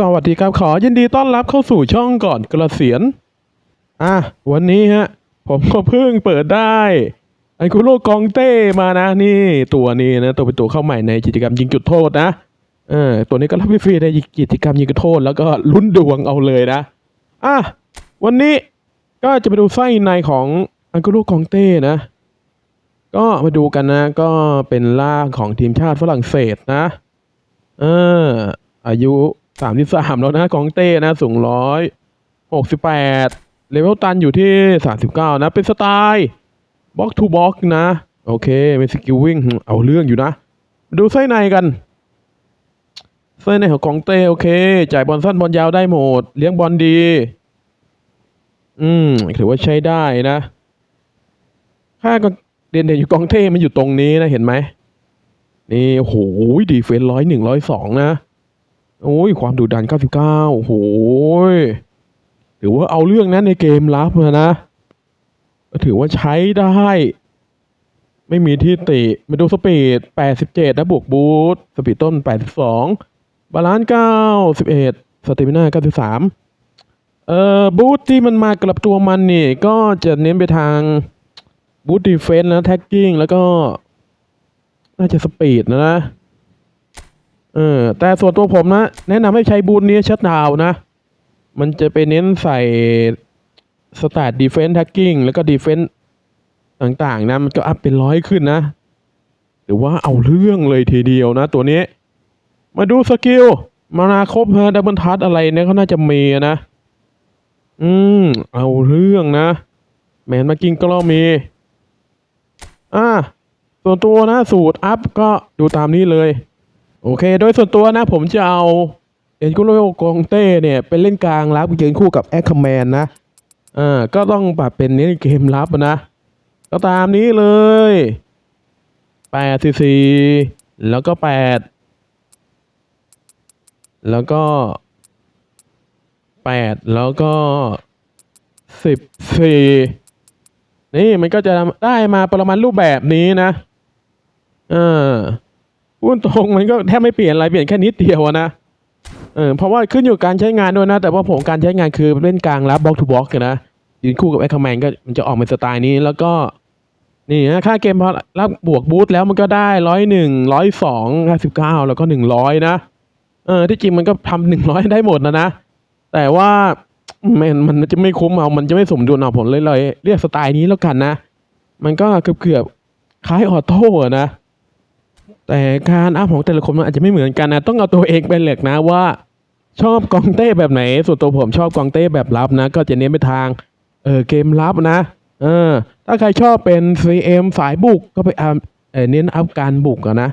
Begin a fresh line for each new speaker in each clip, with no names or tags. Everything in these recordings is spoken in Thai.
สวัสดีครับขอยินดีต้อนรับเข้าสู่ช่องก่อนกระเกษียณอะวันนี้ฮะ ผมก็เพิ่งเปิดได้ ไอคุโรกองเต้มานะ นี่ตัวนี้นะ ตัวเป็นตัวเข้าใหม่ในกิจกรรมยิงจุดโทษนะเออตัวนี้ก็รับฟรีในกิจกรรมยิงจุดโทษ แล้วก็ลุ้นดวงเอาเลยนะอะวันนี้ก็จะไปดูไส้ในของอังกุโรกองเต้นะ ก็มาดูกันนะ ก็เป็นล่างของทีมชาติฝรั่งเศสนะ เอออายุ สามที่สามแล้วนะกองเต้นะ สูงร้อยหกสิบแปดเลเวลตันอยู่ที่สามสิบเก้านะ เป็นสไตล์บล็อกทูบล็อกนะ โอเคเป็นสกิลวิ่งเอาเรื่องอยู่นะ ดูไส้ในกันไส้ในของกองเต้ โอเคจ่ายบอลสั้นบอลยาวได้หมด เลี้ยงบอลดี อืมถือว่าใช้ได้นะค่าก็เด่นๆอยู่กองเต้มันอยู่ตรงนี้นะเห็นไหมนี่โอ้โหดีเฟนร้อยหนึ่งร้อยสองนะ โอ้ยความดุดัน 99 โอ้โหถือว่าเอาเรื่องนั้นในเกมรับนะถือว่าใช้ได้ ไม่มีที่ติ มาดูสปีด 87 นะบวกบูทสปีดต้น 82 บาลานซ์91สเตมิน่า 93 เอ่อบูทที่มันมากับตัวมันนี่ ก็จะเน้นไปทางบูทดีเฟนส์นะแท็กกิ้งแล้วก็ น่าจะสปีดนะนะ เออแต่ส่วนตัวผมนะ แนะนำให้ใช้บูทนี้ชัดดาวนะ มันจะไปเน้นใส่สตาร์ดีเฟน s ์แท็กกิ้งแล้วก็ดีเฟน s ์ต่างๆนะ มันก็อัพเป็นร้อยขึ้นนะ หรือว่าเอาเรื่องเลยทีเดียวนะ ตัวนี้ มาดูสกิล มานาครบฮะดับเบิลทัชอะไรเนี่ยเขาน่าจะมีนะ อืม เอาเรื่องนะแมนมากินก็มี อ่าส่วนตัวนะ สูตรอัพก็ดูตามนี้เลย โอเค โดยส่วนตัวนะ ผมจะเอาเอ็นกุโรกองเต้เนี่ยเป็นเล่นกลางรับเกมคู่กับแอคคแมนนะอ่าก็ต้องปรับเป็นเน้นเกมรับนะ ก็ตามนี้เลยแปดสี่แล้วก็แปดแล้วก็แปดแล้วก็สิบสี่นี่มันก็จะได้มาประมาณรูปแบบนี้นะเออ พูดตรงมันก็แทบไม่เปลี่ยนอะไรเปลี่ยนแค่นิดเดียวอะนะเออเพราะว่าขึ้นอยู่การใช้งานด้วยนะ แต่ว่าผมการใช้งานคือเล่นกลางรับบล็อกทูบล็อกนะยืนคู่กับแอคคแมนก็มันจะออกเป็นสไตล์นี้แล้วก็นี่นะค่าเกมพอรับบวกบูทแล้วมันก็ได้ร้อยหนึ่งร้อยสองห้าสิบเก้าแล้วก็หนึ่งร้อยนะเออที่จริงมันก็ทำหนึ่งร้อยได้หมดนะนะ แต่ว่ามันมันจะไม่คุ้มเอามันจะไม่สมดุลเอาผมเลยเลยเรียกสไตล์นี้แล้วกันนะ มันก็เกือบเกือบๆคล้ายออโต้อะนะ แต่การอัพของแต่ละคนมันอาจจะไม่เหมือนกันนะ ต้องเอาตัวเองเป็นหล็กนะว่า ชอบกองเต้แบบไหน ส่วนตัวผมชอบกองเต้แบบรับนะ ก็จะเน้นไปทางเออเกมรับนะเออถ้าใครชอบเป็น CM สายบุกก็ไปอัพเเน้นอัพการบุกอะนะ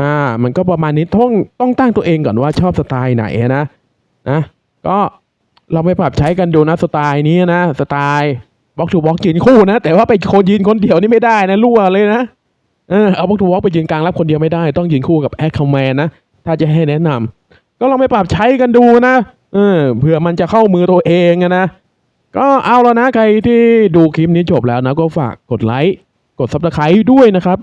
อ่า มันก็ประมาณนี้ต้องต้องตั้งตัวเองก่อนว่าชอบสไตล์ไหนนะนะก็เราไปปรับใช้กันดูนะสไตล์นี้นะสไตล์บล็อกทูบล็อกยืนคู่นะ แต่ว่าไปโคนยืนคนเดียวนี่ไม่ได้นะรั่วเลยนะ เออเอาบล็อกทูบล็อกไปยืนกลางรับคนเดียวไม่ได้ ต้องยืนคู่กับแอคคอมแมนนะ ถ้าจะให้แนะนำก็ลองไปปรับใช้กันดูนะเออเผื่อมันจะเข้ามือตัวเองนะก็เอาแล้วนะใครที่ดูคลิปนี้จบแล้วนะก็ฝากกดไลค์กดซับสไครต์ด้วยนะครับ